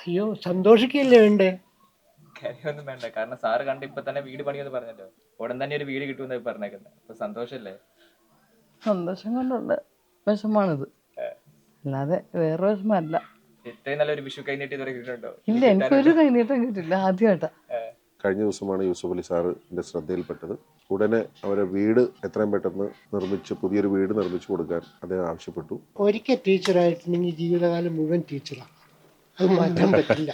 അയ്യോ സന്തോഷിക്കല്ലേ വേണ്ടേ? കാര്യമൊന്നും വേണ്ട. കാരണം സാറ് കണ്ട് ഇപ്പൊ തന്നെ വീട് പണിയെന്ന് പറഞ്ഞല്ലോ. ഉടൻ തന്നെ ഒരു വീട് കിട്ടുമെന്ന് പറഞ്ഞേക്കുന്നത് അപ്പൊ സന്തോഷല്ലേ? സന്തോഷം കൊണ്ടുള്ള വിഷമാണിത്. അല്ലാതെ വേറെ വിഷമല്ല. ഇത്രയും നല്ലൊരു വിഷു കൈനീട്ടി ഇതുവരെ കിട്ടുന്നുണ്ടോ ഇല്ല എനിക്കൊരു കൈനീട്ടം കിട്ടില്ല ആദ്യമായിട്ടാ. കഴിഞ്ഞ ദിവസമാണ് യൂസുഫ് അലി സാറിന്റെ ശ്രദ്ധയിൽപ്പെട്ടത്. ഉടനെ അവരെ വീട് എത്രയും പെട്ടെന്ന് നിർമ്മിച്ച് പുതിയൊരു വീട് നിർമ്മിച്ചു കൊടുക്കാൻ അദ്ദേഹം ആവശ്യപ്പെട്ടു. ഒരിക്കൽ ടീച്ചറായിട്ടുണ്ടെങ്കിൽ ജീവിതകാലം മുഴുവൻ ടീച്ചറാണ് മാറ്റാൻ പറ്റില്ല.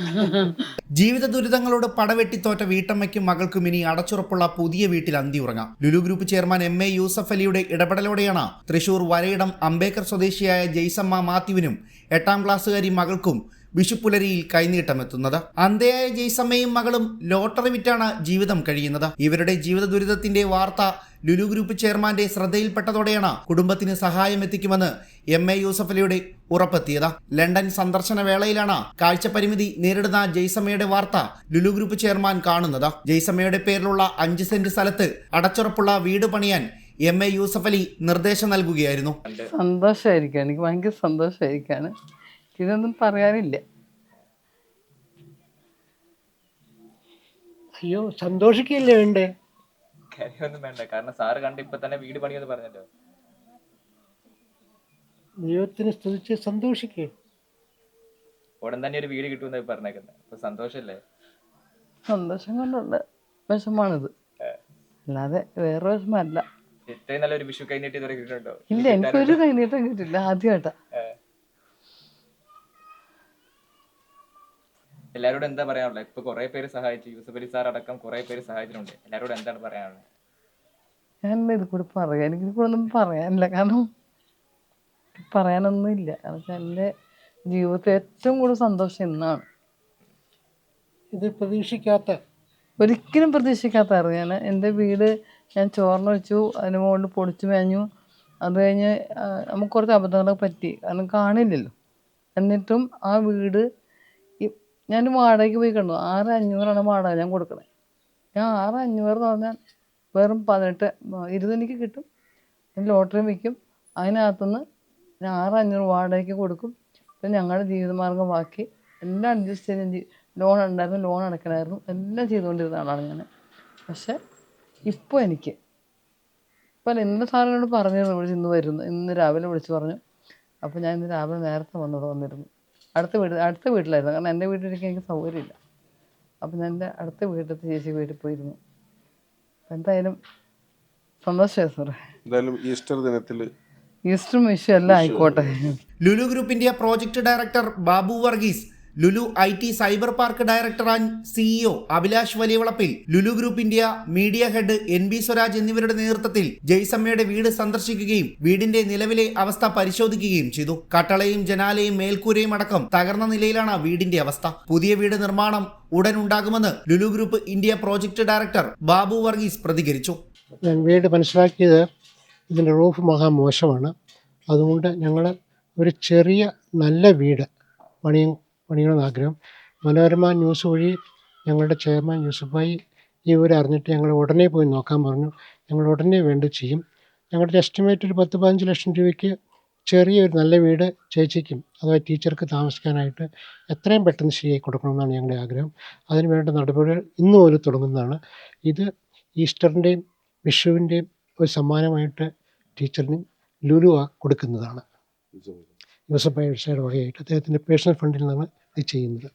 ജീവിത ദുരിതങ്ങളോട് പടവെട്ടിത്തോറ്റ വീട്ടമ്മയ്ക്കും മകൾക്കും ഇനി അടച്ചുറപ്പുള്ള പുതിയ വീട്ടിൽ അന്തി ഉറങ്ങാം. Lulu group chairman M A Yusuf അലിയുടെ ഇടപെടലോടെയാണ് തൃശൂർ വരയിടം അംബേദ്കർ സ്വദേശിയായ ജയ്സമ്മ മാത്യുവിനും എട്ടാം ക്ലാസ്സുകാരി മകൾക്കും വിഷുപ്പുലരിയിൽ കൈനീട്ടമെത്തുന്നത്. അന്തയായ ജയ്സമ്മയും മകളും ലോട്ടറി വിറ്റാണ് ജീവിതം കഴിയുന്നത്. ഇവരുടെ ജീവിത ദുരിതത്തിന്റെ വാർത്ത ലുലു ഗ്രൂപ്പ് ചെയർമാന്റെ ശ്രദ്ധയിൽപ്പെട്ടതോടെയാണ് കുടുംബത്തിന് സഹായം എത്തിക്കുമെന്ന് എം എ യൂസഫലിയുടെ ഉറപ്പെത്തിയത്. ലണ്ടൻ സന്ദർശന വേളയിലാണ് കാഴ്ചപരിമിതി നേരിടുന്ന ജയ്സമ്മയുടെ വാർത്ത ലുലു ഗ്രൂപ്പ് ചെയർമാൻ കാണുന്നത്. ജയ്സമ്മയുടെ പേരിലുള്ള അഞ്ച് സെന്റ് സ്ഥലത്ത് അടച്ചുറപ്പുള്ള വീട് പണിയാൻ എം എ യൂസഫലി നിർദ്ദേശം നൽകുകയായിരുന്നു. സന്തോഷമായിരിക്കും എനിക്ക് ഭയങ്കര സന്തോഷമായിരിക്കാണ് ഇതൊന്നും പറയാനില്ല. അയ്യോ സന്തോഷിക്കല്ലേ വേണ്ടേ? കാര്യമൊന്നും വേണ്ട. കാരണം സാറ് കണ്ട് ഇപ്പൊ തന്നെ വീട് പണിയെന്ന് പറഞ്ഞല്ലോ. ദൈവത്തിന് സ്തുതിച്ച് സന്തോഷിക്കേ. ഉടൻ തന്നെ ഒരു വീട് കിട്ടുമെന്ന് പറഞ്ഞേക്കുന്നത് അപ്പൊ സന്തോഷല്ലേ? സന്തോഷം കൊണ്ടുള്ള വിഷമാണിത്. അല്ലാതെ വേറെ വിഷമല്ല. ഇത്രയും നല്ലൊരു വിഷു കൈനീട്ടി ഇതുവരെ കിട്ടുന്നുണ്ടോ ഇല്ല എനിക്കൊരു കൈനീട്ടം കിട്ടില്ല ആദ്യമായിട്ടാ എല്ലാവരോടും എന്താ പറയാനുള്ളത്? ഇപ്പൊ കുറെ പേര് സഹായിച്ചു. യൂസഫ് അലി സാർ അടക്കം കുറെ പേര് സഹായിച്ചിട്ടുണ്ട്. എല്ലാവരോടും എന്താണ് പറയാനുള്ളത്? ഞാൻ ഇത് കൂടെ പറയാം. എനിക്ക് ഇത് കൂടെ ഒന്നും പറയാനില്ല. കാരണം പറയാനൊന്നും ഇല്ല. കാരണം എന്റെ ജീവിതത്തിൽ ഏറ്റവും കൂടുതൽ സന്തോഷം ഇന്നാണ്. ഇത് പ്രതീക്ഷിക്കാത്ത ഒരിക്കലും പ്രതീക്ഷിക്കാത്തായിരുന്നു ഞാൻ എന്റെ വീട് ഞാൻ ചോർന്ന് വെച്ചു അതിന് മുകളിൽ പൊടിച്ചു മേഞ്ഞു. അത് കഴിഞ്ഞ് നമുക്ക് കുറച്ച് അബദ്ധങ്ങളൊക്കെ പറ്റി. കാരണം കാണില്ലല്ലോ. എന്നിട്ടും ആ വീട് ഞാൻ വാടകയ്ക്ക് പോയി കണ്ടു ആറ് അഞ്ഞൂറാണ് വാടക ഞാൻ കൊടുക്കണേ. ഞാൻ ആറ് അഞ്ഞൂറ് എന്ന് പറഞ്ഞാൽ വെറും പതിനെട്ട് ഇരുപത് എനിക്ക് കിട്ടും. ലോട്ടറി വയ്ക്കും അതിനകത്തുനിന്ന് ഞാൻ ആറ് അഞ്ഞൂറ് വാടകയ്ക്ക് കൊടുക്കും. പിന്നെ ഞങ്ങളുടെ ജീവിതമാർഗം ബാക്കി. എല്ലാം അഡ്ജസ്റ്റ് ചെയ്ത് ലോൺ ഉണ്ടായിരുന്നു ലോൺ അടയ്ക്കണമായിരുന്നു. എല്ലാം ചെയ്തുകൊണ്ടിരുന്ന ആളാണ് ഞാൻ. പക്ഷെ ഇപ്പോൾ എനിക്ക് ഇപ്പം ഇന്ന് സാറിനോട് പറഞ്ഞിരുന്നു. വിളിച്ച് ഇന്ന് വരുന്നു. ഇന്ന് രാവിലെ വിളിച്ച് പറഞ്ഞു. അപ്പോൾ ഞാൻ ഇന്ന് രാവിലെ നേരത്തെ വന്നിവിടെ വന്നിരുന്നു. അടുത്ത വീട് അടുത്ത വീട്ടിലായിരുന്നു. കാരണം എന്റെ വീട്ടിലേക്ക് എനിക്ക് സൗകര്യമില്ല. അപ്പം ഞാൻ എന്റെ അടുത്ത വീട്ടിലത്തെ ചേച്ചി വീട്ടിൽ പോയിരുന്നു. എന്തായാലും സന്തോഷമായി സാറേ. എന്തായാലും ഈസ്റ്റർ ദിനത്തിൽ ഈസ്റ്ററും വിഷു എല്ലാം ആയിക്കോട്ടെ. Lulu group India project director Babu Varghese Lulu I T cyber park director and CEO Abhilash Valiyavalappil Lulu group India media head N B Swaraj എന്നിവരുടെ നേതൃത്വത്തിൽ ജയ്സമ്മയുടെ വീട് സന്ദർശിക്കുകയും വീടിന്റെ നിലവിലെ അവസ്ഥ പരിശോധിക്കുകയും ചെയ്തു. കട്ടളയും ജനാലയും മേൽക്കൂരയും അടക്കം തകർന്ന നിലയിലാണ് വീടിന്റെ അവസ്ഥ. പുതിയ വീട് നിർമ്മാണം ഉടൻ ഉണ്ടാകുമെന്ന് Lulu group India project director Babu Varghese പ്രതികരിച്ചു. വീട് മനസ്സിലാക്കിയത് ഇതിന്റെ റൂഫ് മഹാമോശമാണ് അതുകൊണ്ട് ഞങ്ങൾ ഒരു ചെറിയ നല്ല വീട് പണിയും പണിയണമെന്ന് ആഗ്രഹം. മനോരമ ന്യൂസ് വഴി ഞങ്ങളുടെ ചെയർമാൻ യൂസുഫായി ഈ ഒരു അറിഞ്ഞിട്ട് ഞങ്ങൾ ഉടനെ പോയി നോക്കാൻ പറഞ്ഞു. ഞങ്ങൾ ഉടനെ വേണ്ടി ചെയ്യും. ഞങ്ങളുടെ എസ്റ്റിമേറ്റ് ഒരു പത്ത് പതിനഞ്ച് ലക്ഷം രൂപയ്ക്ക് ചെറിയൊരു നല്ല വീട് ചേച്ചിക്കും അഥവാ ടീച്ചർക്ക് താമസിക്കാനായിട്ട് എത്രയും പെട്ടെന്ന് ശരിയായി കൊടുക്കണമെന്നാണ് ഞങ്ങളുടെ ആഗ്രഹം. അതിന് വേണ്ട നടപടികൾ ഇന്ന് മുതൽ തുടങ്ങുന്നതാണ്. ഇത് ഈസ്റ്ററിന്റെയും വിഷുവിന്റെയും ഒരു സമ്മാനമായിട്ട് ടീച്ചറിന് ലുലുവാ കൊടുക്കുന്നതാണ്. യൂസഫ് അയ്യയുടെ വകയായിട്ട് പേഴ്സണൽ ഫണ്ടിൽ നിന്നാണ് ഇത് ചെയ്യുന്നത്.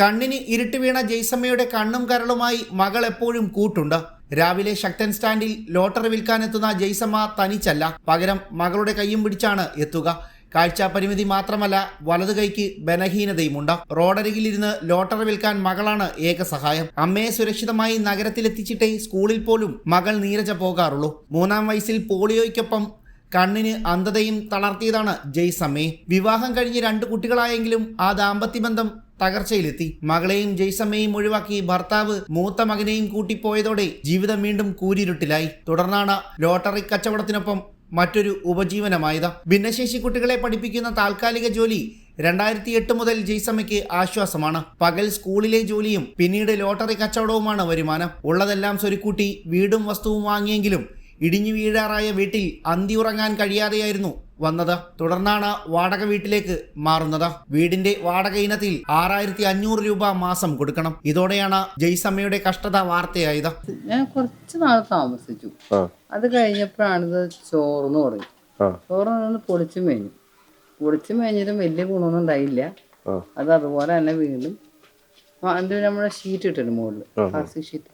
കണ്ണിന് ഇരുട്ട് വീണ ജയ്സമ്മയുടെ കണ്ണും കരളുമായി മകൾ എപ്പോഴും കൂട്ടുണ്ട്. രാവിലെ ശക്തൻ സ്റ്റാൻഡിൽ ലോട്ടറി വിൽക്കാനെത്തുന്ന ജയ്സമ്മ തനിച്ചല്ല. പകരം മകളുടെ കൈയും പിടിച്ചാണ് എത്തുക. കാഴ്ച പരിമിതി മാത്രമല്ല വലതു കൈക്ക് ബലഹീനതയുമുണ്ട്. റോഡരികിലിരുന്ന് ലോട്ടറി വിൽക്കാൻ മകളാണ് ഏക സഹായം. അമ്മയെ സുരക്ഷിതമായി നഗരത്തിലെത്തിച്ചിട്ടേ സ്കൂളിൽ പോലും മകൾ നീരജ പോകാറുള്ളൂ. മൂന്നാം വയസ്സിൽ പോളിയോയ്ക്കൊപ്പം കണ്ണിന് അന്ധതയും തളർത്തിയതാണ് ജയ്സമ്മയെ വിവാഹം കഴിഞ്ഞ് രണ്ട് കുട്ടികളായെങ്കിലും ആ ദാമ്പത്യബന്ധം തകർച്ചയിലെത്തി. മകളെയും ജയ്സമ്മയും ഒഴിവാക്കി ഭർത്താവ് മൂത്ത മകനെയും കൂട്ടിപ്പോയതോടെ ജീവിതം വീണ്ടും കൂരിരുട്ടിലായി. തുടർന്നാണ് ലോട്ടറി കച്ചവടത്തിനൊപ്പം മറ്റൊരു ഉപജീവനമായത്. ഭിന്നശേഷി കുട്ടികളെ പഠിപ്പിക്കുന്ന താൽക്കാലിക ജോലി രണ്ടായിരത്തി എട്ട് മുതൽ ജയ്സമ്മയ്ക്ക് ആശ്വാസമാണ്. പകൽ സ്കൂളിലെ ജോലിയും പിന്നീട് ലോട്ടറി കച്ചവടവുമാണ് വരുമാനം. ഉള്ളതെല്ലാം സ്വരുക്കൂട്ടി വീടും വസ്തുവും വാങ്ങിയെങ്കിലും ഇടിഞ്ഞു വീഴാറായ വീട്ടിൽ അന്തിയുറങ്ങാൻ കഴിയാതെയായിരുന്നു വന്നത്. തുടർന്നാണ് വാടക വീട്ടിലേക്ക് മാറുന്നത്. വീടിന്റെ വാടക ഇനത്തിൽ ആറായിരത്തി അഞ്ഞൂറ് രൂപ മാസം കൊടുക്കണം. ഇതോടെയാണ് ജയ്സമ്മയുടെ കഷ്ടത വാർത്തയായത്. ഞാൻ കുറച്ച് നാൾ താമസിച്ചു. അത് അത് കഴിഞ്ഞപ്പോഴാണിത് ചോർന്ന് തുടങ്ങി. ചോർന്ന് പൊളിച്ചു മേഞ്ഞു പൊളിച്ചു മേഞ്ഞിട്ടും വലിയ ഗുണമൊന്നും ഉണ്ടായില്ല. അത് അതുപോലെ തന്നെ വീണ്ടും. ഇത് നമ്മുടെ ഷീറ്റ് ഇട്ടിട്ടുണ്ട് മുകളിൽ പ്ലാസ്റ്റിക് ഷീറ്റ്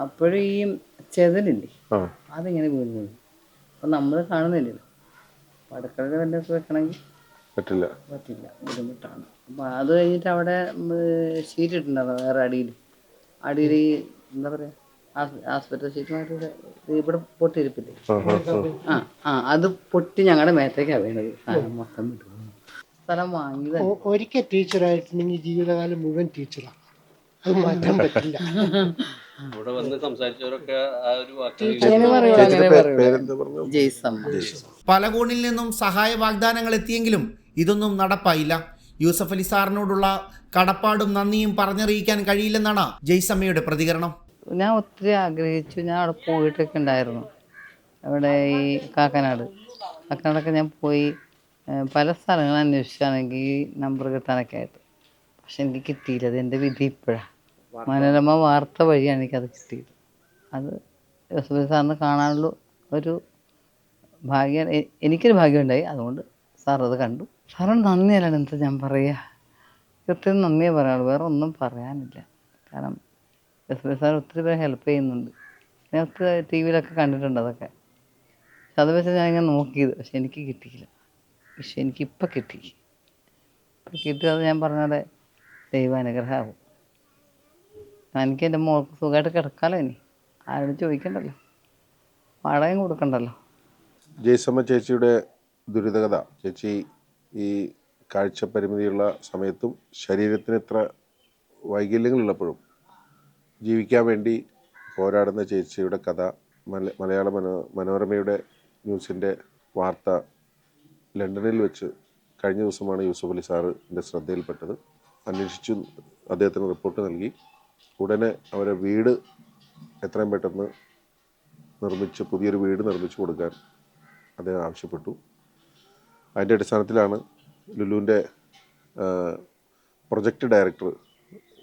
അപ്പോഴും ഈ ചെതലില്ലേ? ആ. അതിങ്ങനെ വീണ് വീണ് അപ്പം നമ്മൾ കാണുന്നില്ലല്ലോ അടുക്കളയിൽ വല്ലതൊക്കെ വെക്കണമെങ്കിൽ പറ്റില്ല. പറ്റില്ല. ബുദ്ധിമുട്ടാണ്. അപ്പം അത് കഴിഞ്ഞിട്ട് അവിടെ ഷീറ്റ് ഇട്ടിട്ടുണ്ടായിരുന്നു വേറെ അടിയിൽ? അടിയിൽ ഈ എന്താ പറയുക ആസ്പത്രി ഷീറ്റ് ഇവിടെ പൊട്ടിയിരിപ്പില്ലേ? ആ ആ അത് പൊട്ടി ഞങ്ങളുടെ മേത്തേക്കാണ് വീണത്. സാധനം മൊത്തം വിട്ടു. സ്ഥലം വാങ്ങിയത്. ഒരിക്കൽ ടീച്ചറായിട്ടുണ്ടെങ്കിൽ ജീവിതകാലം മുഴുവൻ ടീച്ചറാണ് അത് മാറ്റാൻ പറ്റില്ല. ഇവിടെ വന്ന് സംസാരിച്ചവരൊക്കെ ആ ഒരു വാക്ക് അങ്ങനെ പറയുള്ളൂ അങ്ങനെ പറയുള്ളൂ പേരെന്താ പറഞ്ഞു ജയ്സമ്മ. പല കോണിൽ നിന്നും സഹായ വാഗ്ദാനങ്ങൾ എത്തിയെങ്കിലും ഇതൊന്നും നടപ്പായില്ല. യൂസഫ് അലി സാറിനോടുള്ള കടപ്പാടും നന്ദിയും പറഞ്ഞറിയിക്കാൻ കഴിയില്ലെന്നാണ് ജയ്സമ്മയുടെ പ്രതികരണം. ഞാൻ ഒത്തിരി ആഗ്രഹിച്ചു. ഞാൻ അവിടെ പോയിട്ടൊക്കെ ഉണ്ടായിരുന്നു. അവിടെ ഈ കാക്കനാട്. കാക്കനാടൊക്കെ ഞാൻ പോയി പല സ്ഥലങ്ങൾ അന്വേഷിച്ചാണെങ്കിൽ നമ്പർ കിട്ടാനൊക്കെ ആയിട്ട്. പക്ഷെ എനിക്ക് കിട്ടിയില്ല. അത് എന്റെ വിധി ഇപ്പോഴാണ് മനോരമ വാർത്ത വഴിയാണ് എനിക്കത് കിട്ടിയത്. അത് യൂസഫ് അലി സാറിന് കാണാനുള്ള ഒരു ഭാഗ്യം എനിക്കൊരു ഭാഗ്യം ഉണ്ടായി അതുകൊണ്ട് സാർ അത് കണ്ടു. സാറിന് നന്ദിയല്ലാണ് എന്താ ഞാൻ പറയുക കൃത്യം നന്ദിയേ പറയാനുള്ളൂ. വേറെ ഒന്നും പറയാനില്ല. കാരണം എസ് ബി സാർ ഒത്തിരി പേരെ ഹെൽപ്പ് ചെയ്യുന്നുണ്ട്. ഞാൻ ഒത്തിരി ടി വിയിലൊക്കെ കണ്ടിട്ടുണ്ട് അതൊക്കെ. പക്ഷെ അത് വെച്ച് ഞാൻ ഇങ്ങനെ നോക്കിയത്. പക്ഷെ എനിക്ക് കിട്ടിയില്ല. പക്ഷെ എനിക്കിപ്പോൾ കിട്ടി. ഇപ്പം കിട്ടിയത് ഞാൻ പറഞ്ഞത് ദൈവാനുഗ്രഹമാവും. എനിക്ക് എന്റെ മോൾക്ക് സുഖമായിട്ട് കിടക്കാമല്ലോ ഇനി. ആരോടും ചോദിക്കണ്ടല്ലോ. വാടകയും കൊടുക്കണ്ടല്ലോ. ജയ്സമ്മ ചേച്ചിയുടെ ദുരിതകഥ. ചേച്ചി ഈ കാഴ്ച പരിമിതിയുള്ള സമയത്തും ശരീരത്തിന് ഇത്ര വൈകല്യങ്ങളുള്ളപ്പോഴും ജീവിക്കാൻ വേണ്ടി പോരാടുന്ന ചേച്ചിയുടെ കഥ മല മലയാള മനോ മനോരമയുടെ ന്യൂസിന്റെ വാർത്ത ലണ്ടനിൽ വെച്ച് കഴിഞ്ഞ ദിവസമാണ് യൂസഫ് അലി സാറിന്റെ ശ്രദ്ധയിൽപ്പെട്ടത്. അന്വേഷിച്ചു അദ്ദേഹത്തിന് റിപ്പോർട്ട് നൽകി. ഉടനെ അവരെ വീട് എത്രയും പെട്ടെന്ന് നിർമ്മിച്ച് പുതിയൊരു വീട് നിർമ്മിച്ചു കൊടുക്കാൻ അദ്ദേഹം ആവശ്യപ്പെട്ടു. അതിന്റെ അടിസ്ഥാനത്തിലാണ് ലുലുവിന്റെ പ്രൊജക്റ്റ് ഡയറക്ടർ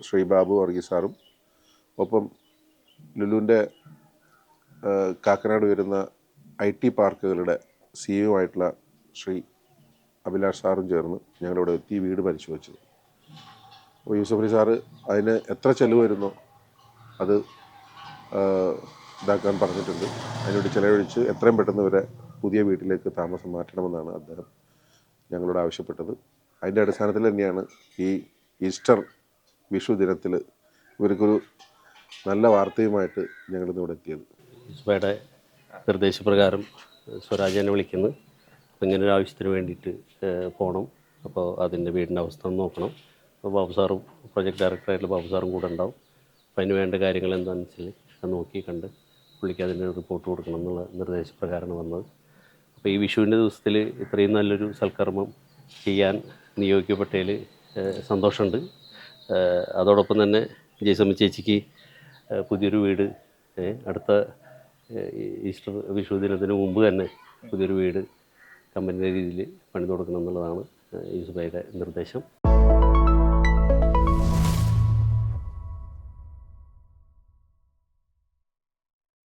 ശ്രീ ബാബു വർഗീസ് ഒപ്പം ലുലുവിന്റെ കാക്കനാട് വരുന്ന ഐ ടി പാർക്കുകളുടെ സിഇഒ ആയിട്ടുള്ള ശ്രീ അഭിലാഷ് സാറും ചേർന്ന് ഞങ്ങളിവിടെ എത്തി വീട് പരിശോധിച്ചത്. അപ്പോൾ യൂസഫ് അലി സാറ് അതിന് എത്ര ചെലവ് വരുന്നോ അത് ഇതാക്കാൻ പറഞ്ഞിട്ടുണ്ട്. അതിനോട് ചിലവഴിച്ച് എത്രയും പെട്ടെന്ന് വരെ പുതിയ വീട്ടിലേക്ക് താമസം മാറ്റണമെന്നാണ് അദ്ദേഹം ഞങ്ങളോട് ആവശ്യപ്പെട്ടത്. അതിന്റെ അടിസ്ഥാനത്തിൽ തന്നെയാണ് ഈ ഈസ്റ്റർ വിഷു ദിനത്തിൽ ഇവർക്കൊരു നല്ല വാർത്തയുമായിട്ട് ഞങ്ങളിന്ന് ഇവിടെ എത്തിയത്. യൂസുഫയുടെ നിർദ്ദേശപ്രകാരം സ്വരാജ് എന്നെ വിളിക്കുന്നു. ഇങ്ങനെ ഒരു ആവശ്യത്തിന് വേണ്ടിയിട്ട് പോകണം അപ്പോൾ അതിന്റെ വീടിന്റെ അവസ്ഥ നോക്കണം. ബാബു സാറും പ്രൊജക്ട് ഡയറക്ടറായിട്ടുള്ള ബാബു സാറും കൂടെ ഉണ്ടാവും. അപ്പം അതിന് വേണ്ട കാര്യങ്ങൾ എന്താണെന്ന് വെച്ചാൽ നോക്കി കണ്ട് പുള്ളിക്ക് അതിന്റെ റിപ്പോർട്ട് കൊടുക്കണം എന്നുള്ള നിർദ്ദേശപ്രകാരമാണ് വന്നത്. അപ്പോൾ ഈ വിഷുവിന്റെ ദിവസത്തിൽ ഇത്രയും നല്ലൊരു സൽക്കർമ്മം ചെയ്യാൻ നിയോഗിക്കപ്പെട്ടതിൽ സന്തോഷമുണ്ട്. അതോടൊപ്പം തന്നെ ജയസമ്മ ചേച്ചിക്ക് പുതിയൊരു വീട് അടുത്ത ഈസ്റ്റർ വിഷു ദിനത്തിന് മുമ്പ് തന്നെ പുതിയൊരു വീട് കമ്പനിയുടെ രീതിയിൽ പണിത് കൊടുക്കണം എന്നുള്ളതാണ് ഏഹ്, നിർദ്ദേശം.